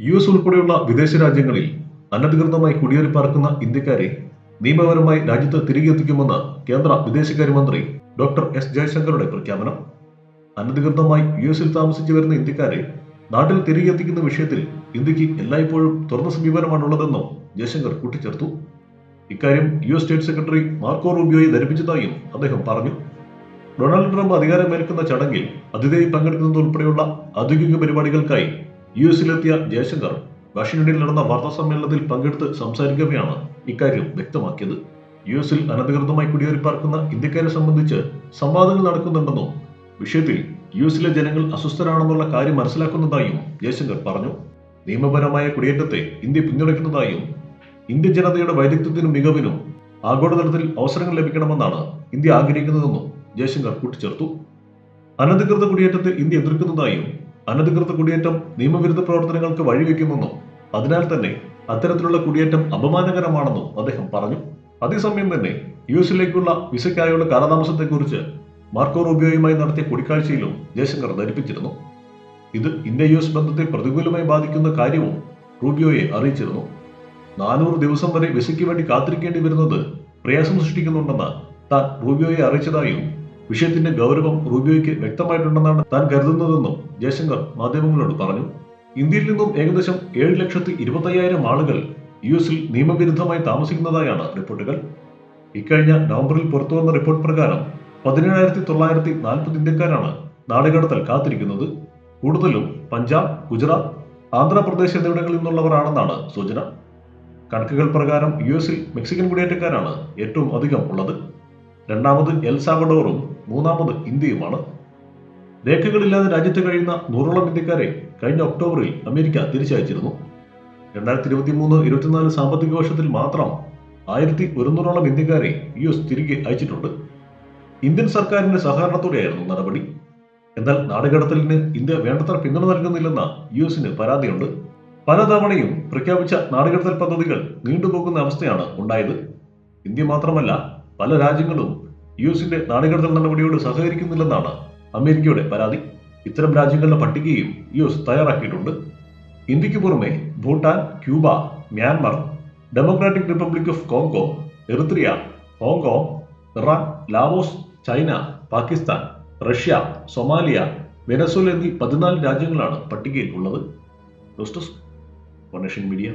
U S ഉൾപ്പെടെയുള്ള വിദേശ രാജ്യങ്ങളിൽ അനധികൃതമായി കുടിയേറി പാർക്കുന്ന ഇന്ത്യക്കാരെ നിയമപരമായി രാജ്യത്ത് തിരികെ എത്തിക്കുമെന്ന് കേന്ദ്ര വിദേശകാര്യമന്ത്രി ഡോക്ടർ എസ് ജയശങ്കറുടെ പ്രഖ്യാപനം. അനധികൃതമായി യു എസിൽ താമസിച്ചു വരുന്ന ഇന്ത്യക്കാരെ നാട്ടിൽ തിരികെ എത്തിക്കുന്ന വിഷയത്തിൽ ഇന്ത്യയ്ക്ക് എല്ലായ്പ്പോഴും തുറന്ന സമീപനമാണുള്ളതെന്നും ജയശങ്കർ കൂട്ടിച്ചേർത്തു. ഇക്കാര്യം U S state secretary Marco റൂബിയോയെ ധരിപ്പിച്ചതായും അദ്ദേഹം പറഞ്ഞു. ഡൊണാൾഡ് ട്രംപ് അധികാരമേൽക്കുന്ന ചടങ്ങിൽ അതിഥിയായി പങ്കെടുക്കുന്നത് ഉൾപ്പെടെയുള്ള ഔദ്യോഗിക പരിപാടികൾക്കായി യു എസിലെത്തിയ ജയശങ്കർ വാഷിംഗ്ടണിൽ നടന്ന വാർത്താ സമ്മേളനത്തിൽ പങ്കെടുത്ത് സംസാരിക്കവെയാണ് ഇക്കാര്യം വ്യക്തമാക്കിയത്. യു എസിൽ അനധികൃതമായി കുടിയേറി പാർക്കുന്ന ഇന്ത്യക്കാരെ സംബന്ധിച്ച് സംവാദങ്ങൾ നടക്കുന്നുണ്ടെന്നും വിഷയത്തിൽ യു എസിലെ ജനങ്ങൾ അസ്വസ്ഥരാണെന്നുള്ള കാര്യം മനസ്സിലാക്കുന്നതായും ജയശങ്കർ പറഞ്ഞു. നിയമപരമായ കുടിയേറ്റത്തെ ഇന്ത്യ പിന്തുണയ്ക്കുന്നതായും ഇന്ത്യൻ ജനതയുടെ വൈദഗ്ധ്യത്തിനും മികവിനും ആഗോളതലത്തിൽ അവസരങ്ങൾ ലഭിക്കണമെന്നാണ് ഇന്ത്യ ആഗ്രഹിക്കുന്നതെന്നും ജയശങ്കർ കൂട്ടിച്ചേർത്തു. അനധികൃത കുടിയേറ്റത്തെ ഇന്ത്യ എതിർക്കുന്നതായും അനധികൃത കുടിയേറ്റം നിയമവിരുദ്ധ പ്രവർത്തനങ്ങൾക്ക് വഴിവെക്കുമെന്നും അതിനാൽ തന്നെ അത്തരത്തിലുള്ള കുടിയേറ്റം അപമാനകരമാണെന്നും അദ്ദേഹം പറഞ്ഞു. അതേസമയം തന്നെ യു എസിലേക്കുള്ള വിസയ്ക്കായുള്ള കാലതാമസത്തെക്കുറിച്ച് മാർക്കോ റൂബിയോയുമായി നടത്തിയ കൂടിക്കാഴ്ചയിലും ജയശങ്കർ ധരിപ്പിച്ചിരുന്നു. ഇത് ഇന്ത്യ യു എസ് ബന്ധത്തെ പ്രതികൂലമായി ബാധിക്കുന്ന കാര്യവും റൂബിയോയെ അറിയിച്ചിരുന്നു. നാനൂറ് ദിവസം വരെ വിസയ്ക്ക് വേണ്ടി കാത്തിരിക്കേണ്ടി വരുന്നത് പ്രയാസം സൃഷ്ടിക്കുന്നുണ്ടെന്ന് താൻ റൂബിയോയെ അറിയിച്ചതായും വിഷയത്തിന്റെ ഗൗരവം റൂബിയോയ്ക്ക് വ്യക്തമായിട്ടുണ്ടെന്നാണ് താൻ കരുതുന്നതെന്നും ജയശങ്കർ മാധ്യമങ്ങളോട് പറഞ്ഞു. ഇന്ത്യയിൽ നിന്നും ഏകദേശം ഏഴ് ലക്ഷത്തി ഇരുപത്തയ്യായിരം ആളുകൾ യു എസിൽ നിയമവിരുദ്ധമായി താമസിക്കുന്നതായാണ് റിപ്പോർട്ടുകൾ. ഇക്കഴിഞ്ഞ നവംബറിൽ പുറത്തുവന്ന റിപ്പോർട്ട് പ്രകാരം പതിനേഴായിരത്തി തൊള്ളായിരത്തി നാൽപ്പത് ഇന്ത്യക്കാരാണ് നാടുകടത്തൽ കാത്തിരിക്കുന്നത്. കൂടുതലും പഞ്ചാബ് ഗുജറാത്ത് ആന്ധ്രാപ്രദേശ് എന്നിവിടങ്ങളിൽ നിന്നുള്ളവരാണെന്നാണ് സൂചന. കണക്കുകൾ പ്രകാരം യു എസിൽ മെക്സിക്കൻ കുടിയേറ്റക്കാരാണ് ഏറ്റവും അധികം ഉള്ളത്. രണ്ടാമത് എൽ സാവഡോറും മൂന്നാമത് ഇന്ത്യയുമാണ്. രേഖകളില്ലാതെ രാജ്യത്ത് കഴിയുന്ന നൂറോളം ഇന്ത്യക്കാരെ കഴിഞ്ഞ ഒക്ടോബറിൽ അമേരിക്ക തിരിച്ചയച്ചിരുന്നു. രണ്ടായിരത്തി ഇരുപത്തി മൂന്ന് ഇരുപത്തിനാല് സാമ്പത്തിക വർഷത്തിൽ മാത്രം ആയിരത്തി ഒരുന്നൂറോളം ഇന്ത്യക്കാരെ യു എസ് തിരികെ അയച്ചിട്ടുണ്ട്. ഇന്ത്യൻ സർക്കാരിന്റെ സഹകരണത്തോടെയായിരുന്നു നടപടി. എന്നാൽ നാടുകടത്തലിന് ഇന്ത്യ വേണ്ടത്ര പിന്തുണ നൽകുന്നില്ലെന്ന യു എസിന് പരാതിയുണ്ട്. പലതവണയും പ്രഖ്യാപിച്ച നാടുകടത്തൽ പദ്ധതികൾ നീണ്ടുപോകുന്ന അവസ്ഥയാണ് ഉണ്ടായത്. ഇന്ത്യ മാത്രമല്ല പല രാജ്യങ്ങളും യു എസിന്റെ നാടുകടത്തൽ നടപടിയോട് സഹകരിക്കുന്നില്ലെന്നാണ് അമേരിക്കയുടെ പരാതി. ഇത്തരം രാജ്യങ്ങളുടെ പട്ടികയും യു എസ് തയ്യാറാക്കിയിട്ടുണ്ട്. ഇന്ത്യയ്ക്ക് പുറമെ Bhutan Cuba Myanmar Democratic Republic of Congo Eritrea Hong Kong Iran Laos China Pakistan Russia Somalia Venezuela എന്നീ പതിനാല് രാജ്യങ്ങളാണ് പട്ടികയിൽ ഉള്ളത് ന്യൂസ് മീഡിയ.